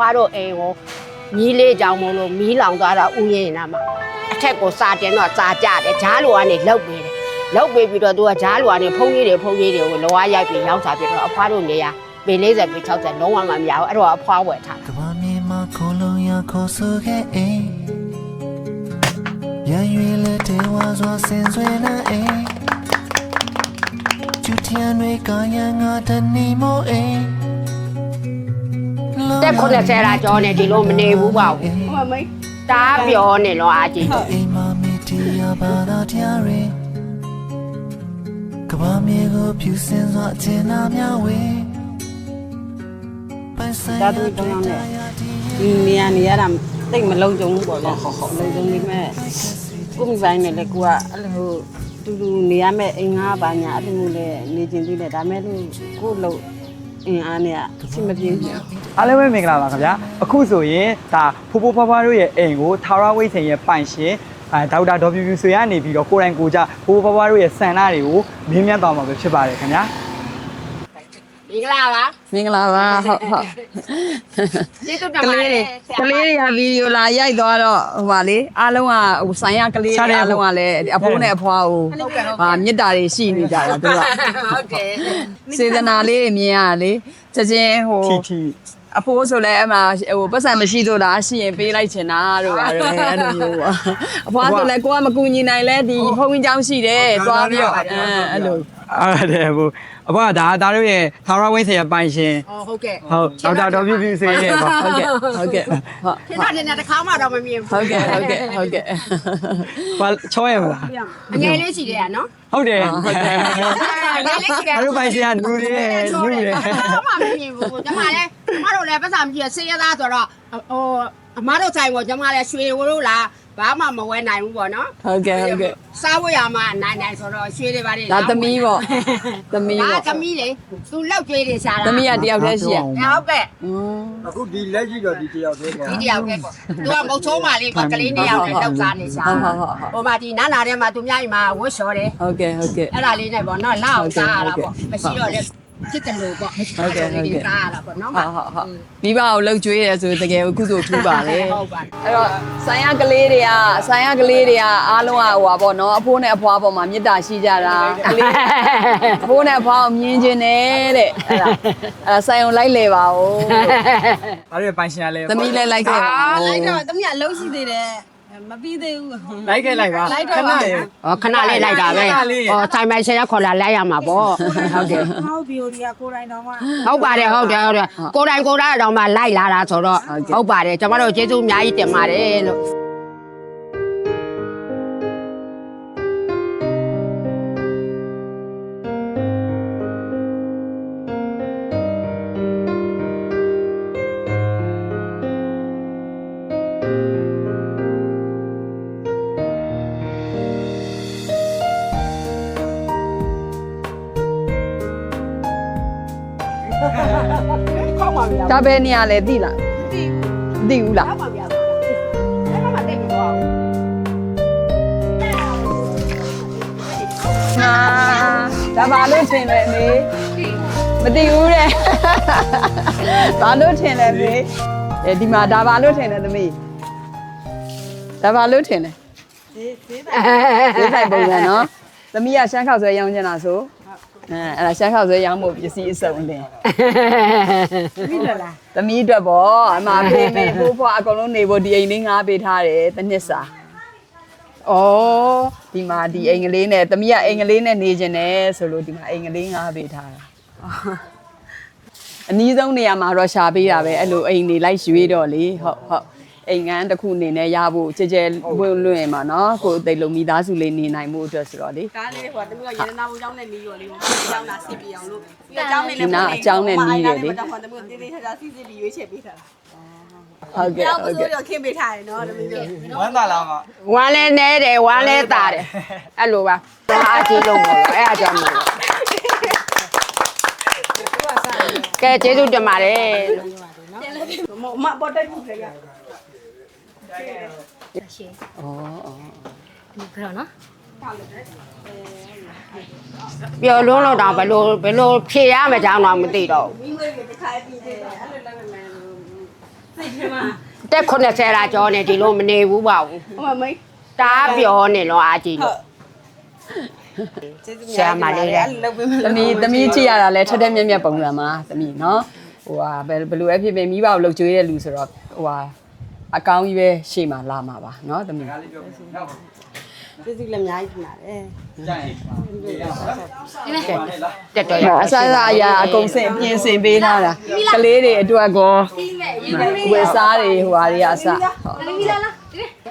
ဖွားတို့အိမ်ကိုမီးလေးကြောင်မလို့မီးလောင်သွားတာဥယျာဉ်နာမှာအထက်ကိုစာတင်တော့စာကြတယ်ဂျားလိုကနေလောက်ပေးတယ်လောက်ပေးပြီးတော့သူကဂျားလိုကနေဖုံးကြီးတွေဖုံးကြီးတွေကိုလောရရိုက်ပြီးရောက်စားပြီးတော့အဖွားတို့နေရပေ40ပေ60လုံးဝမများဘူးအဲ့တော့အဖွားဝယ်ထားကဘာမြေမှာခိုလုံးရခိုးဆိုခဲ့အိမ်ရန်ရွေလက်တေဝါစွာဆင်ဆွေးနေအိမ်ကျူထျံတွေကရန်ငါတနေမို့အိမ် တက်90ရာကျော်နေဒီလိုမနေဘူးပေါ့ဟုတ်မိတားပြောနေလောအားကြီးအိမ်မမီတီယာဘာသာတရားရင်ကဘာမြေကိုဖြူစင်စွာအကျဉ်းနာများဝေပိုင်ဆိုင်ရတွေ့တာရာဒီဒီနေရာနေရတာတိတ်မလုံးကြုံဘူးပေါ့လေဟုတ်ဟုတ်လုံးကြုံနေမဲ့ကိုမိပိုင်းနဲ့လေကိုကအဲ့လိုတူတူနေရမဲ့အိမ်ငါးပါညာအဲ့လိုလေနေကျင်သေးတယ်ဒါမဲ့လို့ကိုလို့ အင်းအားနဲ့အဆင်မပြေဘူး အားလုံးပဲမင်္ဂလာပါခင်ဗျာအခုဆိုရင်ဒါဖိုးဖိုးဖွားဖွားတို့ရဲ့အိမ်ကိုထာဝရဝိတ်ဆင်ရဲ့ပိုင်ရှင်အဲဒေါက်တာဒေါ်ပြူပြူဆွေကနေပြီးတော့ကိုယ်တိုင်ကိုယ်ကြဖိုးဖိုးဖွားဖွားတို့ရဲ့ဆန္ဒတွေကိုမင်းမြတ်သွားမှာပဲဖြစ်ပါတယ်ခင်ဗျာ မင်္ဂလာပါ မင်္ဂလာပါဟုတ်ဟုတ် ကျေးဇူးတ က င်ပါတ လေး ယ် တွေကလေးတွေကဗီဒီယိုလာရိုက်သွားတော့ဟိုပါလေအားလုံးကဟိုဆိုင်ရကလေးတွေအားလုံးကလည်းအဖိုးနဲ့အဖွားကိုဟာမေတ္တာတွေရှိနေကြတာသူက ဟုတ်တယ် စေတနာလေးတွေမြင်ရလေချက်ချင်းဟို ထီထီ အဖိုးဆိုလဲအမဟိုပတ်စံမရှိတော့လားရှိရင်ပေးလိုက်ချင်တာတို့ပါတော့အဲ့လိုမျိုးပေါ့အဖွားဆိုလဲကိုကမကူညီနိုင်လဲဒီဖုန်းကြီးเจ้าရှိတယ်သွားပြီးတော့အဲအဲ့လို အားတယ်ဟိုအဘကဒါဒါတို့ရဲ့ထာဝရဝိတ်ဆင်ရဲ့ပိုင်ရှင်ဟောဟုတ်ကဲ့ဟုတ်ဒေါက်တာဒေါ်ပြူပြူဆွေရဲ့ပေါ့ဟုတ်ကဲ့ဟုတ်ကဲ့ဟုတ်ဖြစ်တာတင်တာတစ်ခါမှတော့မမြင်ဘူးဟုတ်ကဲ့ဟုတ်ကဲ့ဟုတ်ကဲ့ဘာချောရမလားအငယ်လေးရှိတယ်ကနော်ဟုတ်တယ်ဟုတ်တယ်အငယ်လေးရှိတယ်အားတို့ပိုင်ရှင်ကလူတွေလူတွေဘာမှမမြင်ဘူးကျမလည်းကျမတို့လည်းပတ်စံပြည့်ဆေးရသားဆိုတော့ဟို အမတို့ဆိုင်ကိုကျမလည်းရွှေဝလို့လားဘာမှမဝဲနိုင်ဘူးပေါ့နော်ဟုတ်ကဲ့ဟုတ်ကဲ့စားဝတ်ရမှာနိုင်နိုင်ဆိုတော့ရွှေတွေပါလေဒါသမီးပေါ့သမီးဒါပေါ့သမီးလေသူလောက်ကျွေးတွေစားတာသမီးကတယောက်တည်းရှိရဟုတ်ကဲ့อืมအခုဒီလက်ကြီးတော့ဒီတယောက်တည်းပေါ့ဒီတယောက်ကဲပေါ့သူကမုတ်ချိုးမှလေးကကလေးနှစ်ယောက်နဲ့လောက်စားနေစားဟုတ်ဟုတ်ဟုတ်ဟုတ်ဟိုမှာဒီနားနာထဲမှာသူများကြီးမှာဝတ်လျှော်တယ်ဟုတ်ကဲ့ဟုတ်ကဲ့အဲ့ဒါလေးနဲ့ပေါ့နော်လောက်အောင်စားရတာဟုတ်ပေါ့ကဲ့မရှိတော့လေ ဖြစ်တယ်လို့ပေါ့ဟုတ်ကဲ့ဟုတ်ကဲ့စားရတာပေါ့နော်ဟုတ်ဟုတ်ဟုတ်မိဘကိုလှုပ်ကြွေးရဲဆိုတကယ်ကုသိုလ်ထူးပါလေဟုတ်ပါအဲ့တော့ဆိုင်ရကလေးတွေကဆိုင်ရကလေးတွေကအားလုံးကဟိုပါပေါ့နော်အဖိုးနဲ့အဖွားပေါ်မှာမေတ္တာရှိကြတာကလေးအဖိုးနဲ့အဖွားကိုမြင်ခြင်းနဲ့တဲ့အဲ့ဒါအဲ့ဒါဆိုင်အောင်လိုက်လေပါဦးအားတို့ရဲ့ပိုင်ရှင်ကလည်းသမီးလည်းလိုက်ခဲ့ပါဦးလိုက်တော့တမီးအလုံးရှိသေးတယ် မပြီးသေးဘူးလိုက်ခဲ့လိုက်ပါလိုက်တော့ပါခဏလေးဟောခဏလေးလိုက်တာပဲခဏလေးဟောဆိုင်မိုင်ဆရာခေါ်လာလိုက်ရမှာပေါ့ဟုတ်တယ်ဟောဗီဒီယိုတွေကကိုယ်တိုင်တော့မှဟုတ်ပါတယ်ဟုတ်တယ်ဟုတ်တယ်ကိုယ်တိုင်ကိုယ်တိုင်တော့မှလိုက်လာတာဆိုတော့ဟုတ်ပါတယ်ကျွန်တော်တို့ကျေးဇူးအများကြီးတင်ပါတယ်လို့ ဒါပဲနေရလဲသိလားမသိဘူးလားဟုတ်ပါဗျာအဲ့ဒါမှတိတ်မသွားဘူးဟာဒါဘာလို့ထင်လဲမေမသိဘူးတဲ့ဘာလို့ထင်လဲမေအဲဒီမှာဒါဘာလို့ထင်လဲသမီးဒါဘာလို့ထင်လဲဈေးဆိုင်ပုံစံနော်သမီးကရှမ်းခောက်ဆွဲရောင်းချင်တာဆို အဲအဲ့ဒါရှမ်းခောက်ဆွဲရောင်းဖို့ပစ္စည်းအစုံလင်ပြီးတော့လားသမီးအတွက်ပေါ့အမဖေးမေဖိုးဖွားအကုန်လုံးနေဖို့ဒီအိမ်လေးငားပေးထားတယ်တစ်နှစ်စာဩဒီမှာဒီအိမ်ကလေးနဲ့သမီးကအိမ်ကလေးနဲ့နေကျင်တယ်ဆိုလို့ဒီမှာအိမ်ကလေးငားပေးထားတာအနည်းဆုံးနေရာမှာတော့ရှာပေးတာပဲအဲ့လိုအိမ်နေလိုက်ရွေးတော့လေဟုတ်ဟုတ် အိမ်ငန်းတစ်ခုအနေနဲ့ရဖို့ကြဲကြဲဝင်းလွင့်မှာနော်ကိုယ်အသိလုံးမိသားစုလေးနေနိုင်မှုအတွက်ဆိုတော့လေကားလေးဟိုတမီးကရေနာဘူးကျောင်းနဲ့နီးရောလေးကျောင်းလာစီပြအောင်လို့ပြီးတော့ကျောင်းနဲ့ဒီနာအကြောင်းနဲ့နီးတယ်လေတော့တမီးကတင်းတင်းချာချာစီစီပြီးရွေးချယ်ပေးထားတာဟုတ်ကဲ့ကျောင်းပဟုတ်စိုးကဲ့တော့ခင်းပေးထားတယ်နော်တမီးတို့ဝမ်းသာလားမဝမ်းလဲနဲတယ်ဝမ်းလဲတာတယ်အဲ့လိုပါအားကြီးလုံးပေါ့အဲ့အကြောင်းမျိုးကဲကျေးဇူးတင်ပါတယ်လို့မပေါ်တက်ခုခေရ ပျော်လုံးလို့တော့ဘယ်လိုဘယ်လိုဖြေရမကြောင်းတော့မသိတော့ဘူးမိမတွေတခါပြီးတယ်အဲ့လိုလည်းမမှန်ဘူးတက်80ရာကျော်နေဒီလိုမနေဘူးပါဘူးဟိုမမိတ်တအားပြောနေလို့အားကြည့်လို့ကျေးဇူးဆရာမလေးလည်းလုပ်ပေးမယ်သမီးသမီးကြည့်ရတာလဲထက်ထက်မြက်မြက်ပုံစံမှာသမီးနော်ဟိုဟာဘယ်ဘယ်လိုအဖြစ်ဖြစ်မိဘကိုလှုပ်ကြွေးတဲ့လူဆိုတော့ဟိုဟာ အကောင်းကြီးပဲရှေ့မှာလာမှာပါနော်သမီးဒါလေးပြောပြနော်ကျေးဇူးလည်းအများကြီးတင်ပါတယ်ကြိုင်လားတက်တော်ရအဆအဆအရာအကုန်စင်ပြင်ဆင်ပေးထားတာကလေးတွေအတွက်ကောဝယ်စားတွေဟိုဟာတွေအစဟုတ်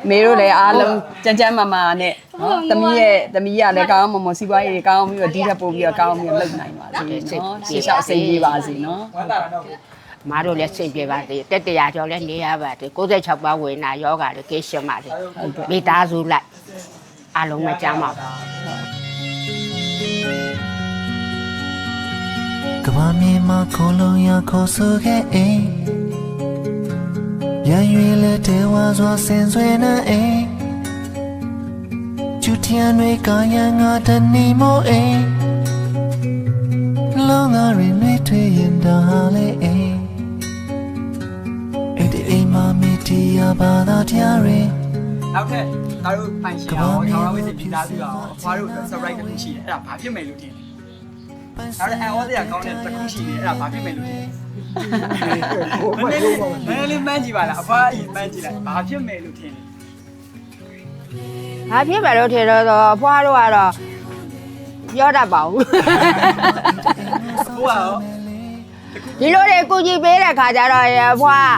မေတို့လည်းအားလုံးကြမ်းကြမ်းမာမာနဲ့နော်သမီးရဲ့သမီးကလည်းကောင်းအောင်မမစီးပွားရေးတွေကောင်းအောင်ပြီးတော့ဒီထက်ပိုပြီးတော့ကောင်းအောင်ပြီးတော့လုပ်နိုင်ပါစေနော်ရှေ့လျှောက်အစိမ်ကြီးပါစေနော်ဝမ်းသာတော့ မတို့လည်းစိတ်ပြေပါသေးတက်တရာကျော်လည်းနေရပါသေး66ပါးဝေနာယောဂါလည်းကေးရှင်းပါသေးမိသားစုလိုက်အလုံးမကြမ်းပါဘူးကဘာမြေမှာခိုလုံးရခေါ်ဆိုခဲ့အိမ်ရန်ရွေလက်တဲဝါစွာဆင်ဆွေနေအိမ်ကျူထျံတွေကရန်ငါတနေမို့အိမ်လောငါရင်တွေထွေရင်ဒါလေအိမ် ဘာသာတရားရင်နောက်ထပ်ဒါတို့ပိုင်ရှင်အောင်ထောင်ရဝိစိပြီးသားပြီးတော့အဖွားတို့အတွက် surprise တစ်ခုရှိတယ်အဲ့ဒါဘာဖြစ်မယ်လို့ထင်လဲဒါလည်းအန်အောစရာကောင်းတဲ့တစ်ခုရှိတယ်အဲ့ဒါဘာဖြစ်မယ်လို့ထင်လဲမနေ့လေးမနေ့လေးမှန်းကြည့်ပါလားအဖွားအရင်မှန်းကြည့်လိုက်ဘာဖြစ်မယ်လို့ထင်လဲ။ဘာဖြစ်ပါလို့ထင်တော့တော့ဖွားတို့ကတော့ပြောတတ်ပါဘူးဟိုကရော။ဒီလိုတွေကုကြီးပေးတဲ့ခါကျတော့ရဖွား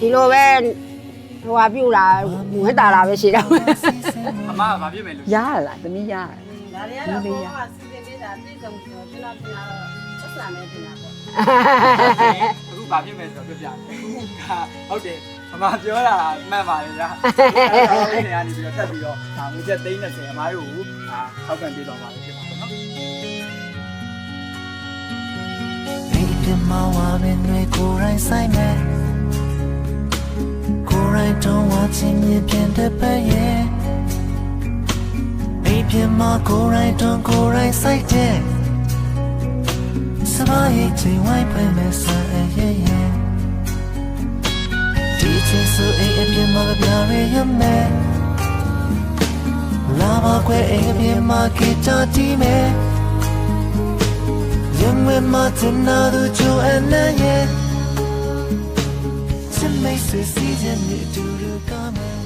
ဒီလိုပဲဟိုဟာပြုတ်လာဝတ်တာလာပဲရှိတော့အမကဘာဖြစ်မယ်လို့ရရလားသမီးရရဒါတွေကတော့ဘောကစီစဉ်ပေးတာပြည်စုံကျွန်တော်ကျွန်တော်တင်တာတော့ဆက်ဆံနေတင်တာပေါ့အခုဘာဖြစ်မယ်ဆိုတော့ပြောပြတယ်အခုဟုတ်တယ်အမပြောတာမှန်ပါတယ်ဗျာအဲ့ဒါကနေပြီးတော့တက်ပြီးတော့ဒါငွေချက်30အမားတို့ကိုဒါထောက်ခံပေးတော့ပါလို့ဖြစ်ပါတော့နော်အိမ်ပြမဝါပင်တွေကိုယ်တိုင်ဆိုင်မဲ့ကိုယ် right don't watch him မြင်ပြန်တဲ့ပတ်ရဲ့အိပ်ပြမကို right don't go right side တဲ့စပါးရဲ့ချိန်ဝိုင်းပွဲမဲ့ဆိုင်ရဲ့ရဲ့ဒီချင်းဆိုအိပ်ပြမကပြရရဲ့မဲ့လာပါခွဲအိပ်ပြမကကြကြည့်မယ် Young with my tenado to an end မိတ်ဆွေစည်းခြင်းနဲ့အတူတူကမ်း